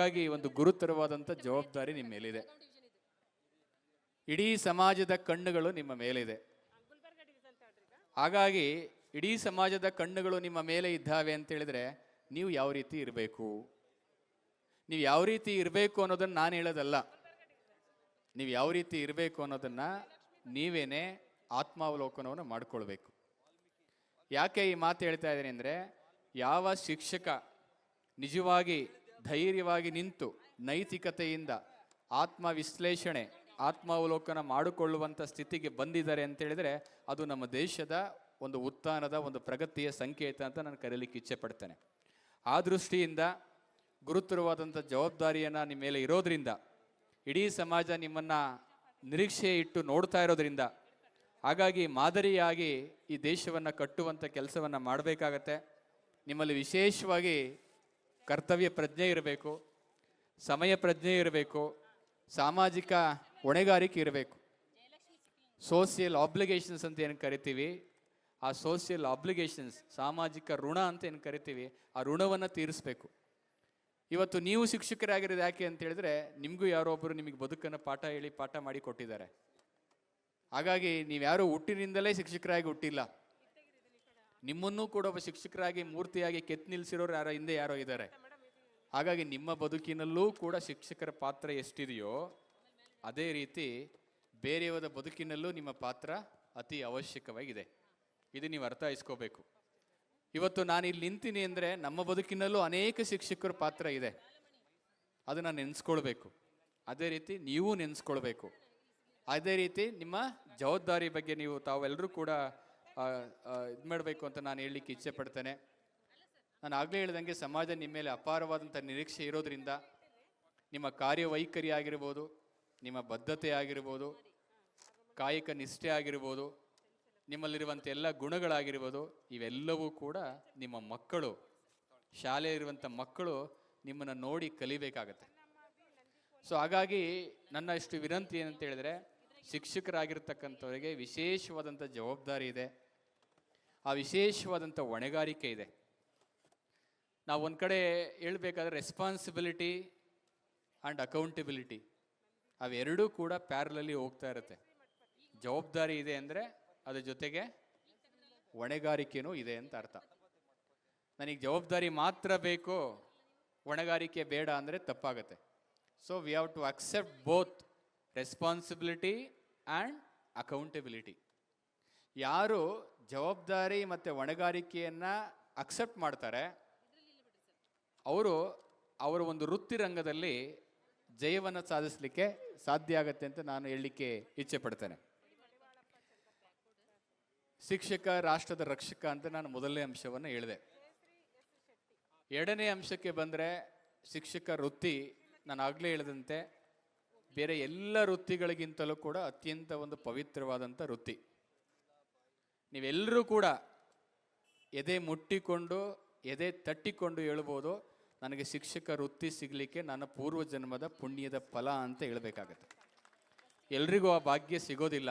ಹಾಗಾಗಿ ಒಂದು ಗುರುತರವಾದಂಥ ಜವಾಬ್ದಾರಿ ನಿಮ್ಮ ಮೇಲಿದೆ. ಇಡೀ ಸಮಾಜದ ಕಣ್ಣುಗಳು ನಿಮ್ಮ ಮೇಲಿದೆ. ಹಾಗಾಗಿ ಇಡೀ ಸಮಾಜದ ಕಣ್ಣುಗಳು ನಿಮ್ಮ ಮೇಲೆ ಇದ್ದಾವೆ ಅಂತ ಹೇಳಿದ್ರೆ ನೀವು ಯಾವ ರೀತಿ ಇರಬೇಕು? ನೀವು ಯಾವ ರೀತಿ ಇರಬೇಕು ಅನ್ನೋದನ್ನ ನಾನು ಹೇಳೋದಲ್ಲ. ನೀವು ಯಾವ ರೀತಿ ಇರಬೇಕು ಅನ್ನೋದನ್ನ ನೀವೇನೆ ಆತ್ಮಾವಲೋಕನವನ್ನು ಮಾಡ್ಕೊಳ್ಬೇಕು. ಯಾಕೆ ಈ ಮಾತು ಹೇಳ್ತಾ ಇದ್ದೀನಿ ಅಂದರೆ ಯಾವ ಶಿಕ್ಷಕ ನಿಜವಾಗಿ ಧೈರ್ಯವಾಗಿ ನಿಂತು ನೈತಿಕತೆಯಿಂದ ಆತ್ಮ ವಿಶ್ಲೇಷಣೆ ಆತ್ಮಾವಲೋಕನ ಮಾಡಿಕೊಳ್ಳುವಂಥ ಸ್ಥಿತಿಗೆ ಬಂದಿದ್ದಾರೆ ಅಂತ ಹೇಳಿದ್ರೆ ಅದು ನಮ್ಮ ದೇಶದ ಒಂದು ಉತ್ಥಾನದ ಒಂದು ಪ್ರಗತಿಯ ಸಂಕೇತ ಅಂತ ನಾನು ಕರೀಲಿಕ್ಕೆ ಇಚ್ಛೆ ಪಡ್ತೇನೆ. ಆ ದೃಷ್ಟಿಯಿಂದ ಗುರುತರವಾದಂಥ ಜವಾಬ್ದಾರಿಯನ್ನು ನಿಮ್ಮ ಮೇಲೆ ಇರೋದರಿಂದ, ಇಡೀ ಸಮಾಜ ನಿಮ್ಮನ್ನು ನಿರೀಕ್ಷೆ ಇಟ್ಟು ನೋಡ್ತಾ ಇರೋದ್ರಿಂದ, ಹಾಗಾಗಿ ಮಾದರಿಯಾಗಿ ಈ ದೇಶವನ್ನು ಕಟ್ಟುವಂಥ ಕೆಲಸವನ್ನು ಮಾಡಬೇಕಾಗತ್ತೆ. ನಿಮ್ಮಲ್ಲಿ ವಿಶೇಷವಾಗಿ ಕರ್ತವ್ಯ ಪ್ರಜ್ಞೆ ಇರಬೇಕು, ಸಮಯ ಪ್ರಜ್ಞೆ ಇರಬೇಕು, ಸಾಮಾಜಿಕ ಹೊಣೆಗಾರಿಕೆ ಇರಬೇಕು. ಸೋಷಿಯಲ್ ಆಬ್ಲಿಗೇಷನ್ಸ್ ಅಂತ ಏನು ಕರಿತೀವಿ? ಆ ಸೋಷಿಯಲ್ ಆಬ್ಲಿಗೇಷನ್ಸ್ ಸಾಮಾಜಿಕ ಋಣ ಅಂತ ಏನು ಕರಿತೀವಿ? ಆ ಋಣವನ್ನು ತೀರಿಸಬೇಕು. ಇವತ್ತು ನೀವು ಶಿಕ್ಷಕರಾಗಿರೋದು ಯಾಕೆ ಅಂತ ಹೇಳಿದ್ರೆ, ನಿಮಗೂ ಯಾರೋ ಒಬ್ಬರು ನಿಮಗೆ ಬದುಕನ್ನು ಪಾಠ ಹೇಳಿ ಪಾಠ ಮಾಡಿ ಕೊಟ್ಟಿದ್ದಾರೆ. ಹಾಗಾಗಿ ನೀವ್ಯಾರು ಹುಟ್ಟಿನಿಂದಲೇ ಶಿಕ್ಷಕರಾಗಿ ಹುಟ್ಟಿಲ್ಲ. ನಿಮ್ಮನ್ನೂ ಕೂಡ ಒಬ್ಬ ಶಿಕ್ಷಕರಾಗಿ, ಮೂರ್ತಿಯಾಗಿ ಕೆತ್ತು ನಿಲ್ಸಿರೋರು ಯಾರೋ, ಹಿಂದೆ ಯಾರೋ ಇದ್ದಾರೆ. ಹಾಗಾಗಿ ನಿಮ್ಮ ಬದುಕಿನಲ್ಲೂ ಕೂಡ ಶಿಕ್ಷಕರ ಪಾತ್ರ ಎಷ್ಟಿದೆಯೋ, ಅದೇ ರೀತಿ ಬೇರೆಯವರ ಬದುಕಿನಲ್ಲೂ ನಿಮ್ಮ ಪಾತ್ರ ಅತಿ ಅವಶ್ಯಕವಾಗಿದೆ. ಇದು ನೀವು ಅರ್ಥೈಸ್ಕೋಬೇಕು. ಇವತ್ತು ನಾನು ಇಲ್ಲಿ ನಿಂತೀನಿ ಅಂದರೆ ನಮ್ಮ ಬದುಕಿನಲ್ಲೂ ಅನೇಕ ಶಿಕ್ಷಕರ ಪಾತ್ರ ಇದೆ. ಅದನ್ನು ನೆನೆಸ್ಕೊಳ್ಬೇಕು. ಅದೇ ರೀತಿ ನೀವು ನೆನೆಸ್ಕೊಳ್ಬೇಕು. ಅದೇ ರೀತಿ ನಿಮ್ಮ ಜವಾಬ್ದಾರಿ ಬಗ್ಗೆ ನೀವು ತಾವೆಲ್ಲರೂ ಕೂಡ ಇದು ಮಾಡಬೇಕು ಅಂತ ನಾನು ಹೇಳಲಿಕ್ಕೆ ಇಚ್ಛೆ ಪಡ್ತೇನೆ. ನಾನು ಆಗಲೇ ಹೇಳ್ದಂಗೆ ಸಮಾಜ ನಿಮ್ಮ ಮೇಲೆ ಅಪಾರವಾದಂಥ ನಿರೀಕ್ಷೆ ಇರೋದ್ರಿಂದ ನಿಮ್ಮ ಕಾರ್ಯವೈಖರಿ ಆಗಿರ್ಬೋದು, ನಿಮ್ಮ ಬದ್ಧತೆ ಆಗಿರ್ಬೋದು, ಕಾಯಕ ನಿಷ್ಠೆ ಆಗಿರ್ಬೋದು, ನಿಮ್ಮಲ್ಲಿರುವಂಥ ಎಲ್ಲ ಗುಣಗಳಾಗಿರ್ಬೋದು, ಇವೆಲ್ಲವೂ ಕೂಡ ನಿಮ್ಮ ಮಕ್ಕಳು, ಶಾಲೆಯಲ್ಲಿರುವಂಥ ಮಕ್ಕಳು ನಿಮ್ಮನ್ನು ನೋಡಿ ಕಲಿಬೇಕಾಗತ್ತೆ. ಸೊ ಹಾಗಾಗಿ ನನ್ನ ಇಷ್ಟು ವಿನಂತಿ ಏನಂತ ಹೇಳಿದ್ರೆ, ಶಿಕ್ಷಕರಾಗಿರ್ತಕ್ಕಂಥವರಿಗೆ ವಿಶೇಷವಾದಂಥ ಜವಾಬ್ದಾರಿ ಇದೆ. ಆ ವಿಶೇಷವಾದಂಥ ಹೊಣೆಗಾರಿಕೆ ಇದೆ. ನಾವು ಒಂದು ಕಡೆ ಹೇಳ್ಬೇಕಾದ್ರೆ ರೆಸ್ಪಾನ್ಸಿಬಿಲಿಟಿ ಆ್ಯಂಡ್ ಅಕೌಂಟಬಿಲಿಟಿ ಅವೆರಡೂ ಕೂಡ ಪ್ಯಾರಲಲ್ಲಿ ಹೋಗ್ತಾ ಇರುತ್ತೆ. ಜವಾಬ್ದಾರಿ ಇದೆ ಅಂದರೆ ಅದ್ರ ಜೊತೆಗೆ ಹೊಣೆಗಾರಿಕೆನೂ ಇದೆ ಅಂತ ಅರ್ಥ. ನನಗೆ ಜವಾಬ್ದಾರಿ ಮಾತ್ರ ಬೇಕು, ಹೊಣೆಗಾರಿಕೆ ಬೇಡ ಅಂದರೆ ತಪ್ಪಾಗುತ್ತೆ. So we have to accept both responsibility and accountability ಯಾರು ಜವಾಬ್ದಾರಿ ಮತ್ತು ಹೊಣೆಗಾರಿಕೆಯನ್ನು ಅಕ್ಸೆಪ್ಟ್ ಮಾಡ್ತಾರೆ, ಅವರು ಅವರ ಒಂದು ವೃತ್ತಿರಂಗದಲ್ಲಿ ಜಯವನ್ನು ಸಾಧಿಸಲಿಕ್ಕೆ ಸಾಧ್ಯ ಆಗತ್ತೆ ಅಂತ ನಾನು ಹೇಳಲಿಕ್ಕೆ ಇಚ್ಛೆ ಪಡ್ತೇನೆ. ಶಿಕ್ಷಕ, ರಾಷ್ಟ್ರದ ರಕ್ಷಕ ಅಂತ ನಾನು ಮೊದಲನೇ ಅಂಶವನ್ನು ಹೇಳಿದೆ. ಎರಡನೇ ಅಂಶಕ್ಕೆ ಬಂದರೆ ಶಿಕ್ಷಕ ವೃತ್ತಿ, ನಾನು ಆಗಲೇ ಹೇಳಿದಂತೆ ಬೇರೆ ಎಲ್ಲ ವೃತ್ತಿಗಳಿಗಿಂತಲೂ ಕೂಡ ಅತ್ಯಂತ ಒಂದು ಪವಿತ್ರವಾದಂಥ ವೃತ್ತಿ. ನೀವೆಲ್ಲರೂ ಕೂಡ ಎದೆ ಮುಟ್ಟಿಕೊಂಡು, ಎದೆ ತಟ್ಟಿಕೊಂಡು ಹೇಳ್ಬೋದು, ನನಗೆ ಶಿಕ್ಷಕ ವೃತ್ತಿ ಸಿಗಲಿಕ್ಕೆ ನನ್ನ ಪೂರ್ವ ಜನ್ಮದ ಪುಣ್ಯದ ಫಲ ಅಂತ ಹೇಳಬೇಕಾಗತ್ತೆ. ಎಲ್ರಿಗೂ ಆ ಭಾಗ್ಯ ಸಿಗೋದಿಲ್ಲ.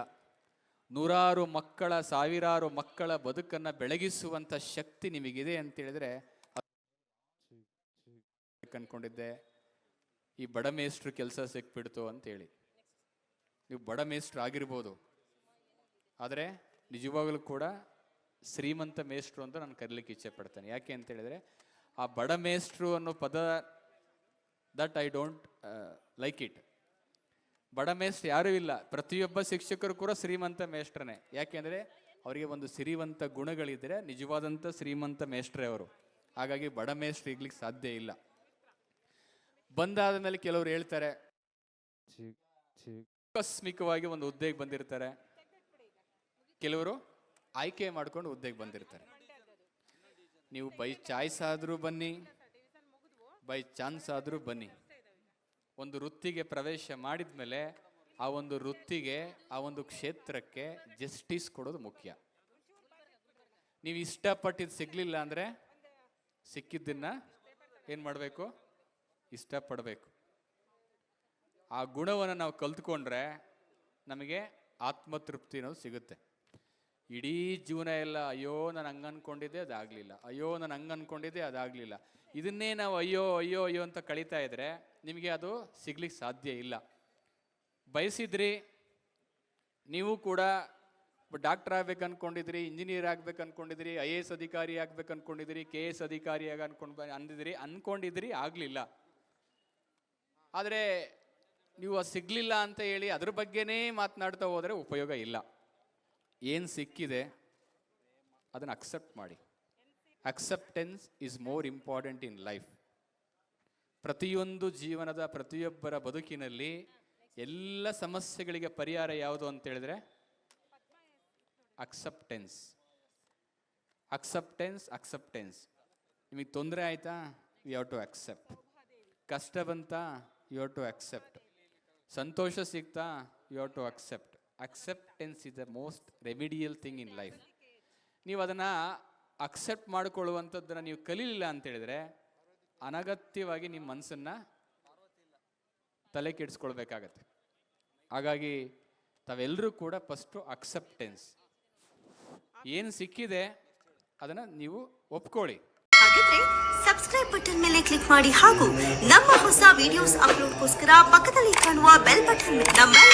ನೂರಾರು ಮಕ್ಕಳ, ಸಾವಿರಾರು ಮಕ್ಕಳ ಬದುಕನ್ನು ಬೆಳಗಿಸುವಂಥ ಶಕ್ತಿ ನಿಮಗಿದೆ ಅಂತ ಹೇಳಿದ್ರೆ ಅನ್ಕೊಂಡಿದ್ದೆ, ಈ ಬಡ ಮೇಷ್ಟ್ರು ಕೆಲಸ ಸಿಕ್ಬಿಡ್ತು ಅಂತೇಳಿ ನೀವು ಬಡ ಮೇಷ್ಟ್ರು ಆಗಿರ್ಬೋದು. ಆದರೆ ನಿಜವಾಗಲೂ ಕೂಡ ಶ್ರೀಮಂತ ಮೇಷ್ಟ್ರು ಅಂತ ನಾನು ಕರೀಲಿಕ್ಕೆ ಇಚ್ಛೆ ಪಡ್ತೇನೆ ಯಾಕೆ ಅಂತ ಹೇಳಿದ್ರೆ ಆ ಬಡ ಮೇಷ್ಟ್ರು ಅನ್ನೋ ಪದ that I don't like it ಬಡ ಮೇಷ್ಟ್ರು ಯಾರೂ ಇಲ್ಲ. ಪ್ರತಿಯೊಬ್ಬ ಶಿಕ್ಷಕರು ಕೂಡ ಶ್ರೀಮಂತ ಮೇಷ್ಟ್ರನೇ ಯಾಕೆಂದರೆ ಅವರಿಗೆ ಒಂದು ಸಿರಿವಂತ ಗುಣಗಳಿದ್ದರೆ ನಿಜವಾದಂಥ ಶ್ರೀಮಂತ ಮೇಷ್ಟ್ರೇ ಅವರು. ಹಾಗಾಗಿ ಬಡ ಮೇಷ್ಟ್ರು ಇರ್ಲಿಕ್ಕೆ ಸಾಧ್ಯ ಇಲ್ಲ. ಬಂದಾದ ಮೇಲೆ ಕೆಲವರು ಹೇಳ್ತಾರೆ ಆಕಸ್ಮಿಕವಾಗಿ ಒಂದು ಹುದ್ದೆಗೆ ಬಂದಿರ್ತಾರೆ. ಕೆಲವರು ಆಯ್ಕೆ ಮಾಡ್ಕೊಂಡು ಹುದ್ದೆಗೆ ಬಂದಿರ್ತಾರೆ. ನೀವು ಬೈ ಚಾಯ್ಸ್ ಆದರೂ ಬನ್ನಿ ಬೈ ಚಾನ್ಸ್ ಆದರೂ ಬನ್ನಿ. ಒಂದು ವೃತ್ತಿಗೆ ಪ್ರವೇಶ ಮಾಡಿದ ಮೇಲೆ ಆ ಒಂದು ವೃತ್ತಿಗೆ, ಆ ಒಂದು ಕ್ಷೇತ್ರಕ್ಕೆ ಜಸ್ಟಿಸ್ ಕೊಡೋದು ಮುಖ್ಯ. ನೀವು ಇಷ್ಟಪಟ್ಟಿದ್ದು ಸಿಗ್ಲಿಲ್ಲ ಅಂದರೆ ಸಿಕ್ಕಿದ್ದನ್ನ ಏನು ಮಾಡಬೇಕು? ಇಷ್ಟಪಡಬೇಕು. ಆ ಗುಣವನ್ನು ನಾವು ಕಲ್ತ್ಕೊಂಡ್ರೆ ನಮಗೆ ಆತ್ಮತೃಪ್ತಿ ಅನ್ನೋದು ಸಿಗುತ್ತೆ. ಇಡೀ ಜೀವನ ಎಲ್ಲ ಅಯ್ಯೋ ನಾನು ಹಂಗೆ ಅನ್ಕೊಂಡಿದ್ದೆ ಅದಾಗಲಿಲ್ಲ. ಅಯ್ಯೋ ನಾನು ಹಂಗೆ ಅನ್ಕೊಂಡಿದ್ದೆ ಅದಾಗಲಿಲ್ಲ. ಇದನ್ನೇ ನಾವು ಅಯ್ಯೋ ಅಯ್ಯೋ ಅಯ್ಯೋ ಅಂತ ಕಳೀತಾ ಇದ್ರೆ ನಿಮಗೆ ಅದು ಸಿಗ್ಲಿಕ್ಕೆ ಸಾಧ್ಯ ಇಲ್ಲ. ಬಯಸಿದ್ರಿ, ನೀವು ಕೂಡ ಡಾಕ್ಟರ್ ಆಗ್ಬೇಕು ಅನ್ಕೊಂಡಿದ್ರಿ, ಇಂಜಿನಿಯರ್ ಆಗ್ಬೇಕು ಅನ್ಕೊಂಡಿದ್ರಿ, ಐ ಎ ಎಸ್ ಅಧಿಕಾರಿ ಆಗ್ಬೇಕು ಅನ್ಕೊಂಡಿದ್ರಿ, ಕೆ ಎಸ್ ಅಧಿಕಾರಿ ಆಗ ಅನ್ಕೊಂಡು ಅಂದಿದ್ರಿ, ಅನ್ಕೊಂಡಿದ್ರಿ ಆಗಲಿಲ್ಲ. ಆದರೆ ನೀವು ಅದು ಸಿಗಲಿಲ್ಲ ಅಂತ ಹೇಳಿ ಅದ್ರ ಬಗ್ಗೆನೇ ಮಾತನಾಡ್ತಾ ಹೋದರೆ ಉಪಯೋಗ ಇಲ್ಲ. ಏನು ಸಿಕ್ಕಿದೆ, ಅದನ್ನು ಅಕ್ಸೆಪ್ಟ್ ಮಾಡಿ. Acceptance is more important in life ಪ್ರತಿಯೊಂದು ಜೀವನದ ಪ್ರತಿಯೊಬ್ಬರ ಬದುಕಿನಲ್ಲಿ ಎಲ್ಲ ಸಮಸ್ಯೆಗಳಿಗೆ ಪರಿಹಾರ ಯಾವುದು ಅಂತ ಹೇಳಿದ್ರೆ ಅಕ್ಸೆಪ್ಟೆನ್ಸ್ ಅಕ್ಸೆಪ್ಟೆನ್ಸ್ ಅಕ್ಸೆಪ್ಟೆನ್ಸ್ ನಿಮಗೆ ತೊಂದರೆ ಆಯ್ತಾ? ಯು ಹ್ಯಾವ್ ಟು ಅಕ್ಸೆಪ್ಟ್ ಕಷ್ಟ ಬಂತಾ ಯು ಹ್ಯಾವ್ ಟು ಅಕ್ಸೆಪ್ಟ್ ಸಂತೋಷ ಸಿಗ್ತಾ? You have to accept acceptance is the most remedial thing in life ನೀವು ಅದನ್ನು ಅಕ್ಸೆಪ್ಟ್ ಮಾಡಿಕೊಳ್ಳುವಂಥದ್ದನ್ನು ನೀವು ಕಲೀಲಿಲ್ಲ ಅಂತ ಹೇಳಿದ್ರೆ ಅನಗತ್ಯವಾಗಿ ನಿಮ್ಮ ಮನಸ್ಸನ್ನು ತಲೆ ಕೆಡಿಸ್ಕೊಳ್ಬೇಕಾಗತ್ತೆ. ಹಾಗಾಗಿ ತಾವೆಲ್ಲರೂ ಕೂಡ ಫಸ್ಟು ಅಕ್ಸೆಪ್ಟೆನ್ಸ್ ಏನು ಸಿಕ್ಕಿದೆ ಅದನ್ನು ನೀವು ಒಪ್ಕೊಳ್ಳಿ. ಸಬ್ಸ್ಕ್ರೈಬ್ ಬಟನ್ ಮೇಲೆ ಕ್ಲಿಕ್ ಮಾಡಿ ಹಾಗೂ ನಮ್ಮ ಹೊಸ ವಿಡಿಯೋಸ್ ಅಪ್ಲೋಡ್ಗೋಸ್ಕರ ಪಕ್ಕದಲ್ಲಿ ಕಾಣುವ ಬೆಲ್ ಬಟನ್ ನಮ್ಮೆಲ್ಲ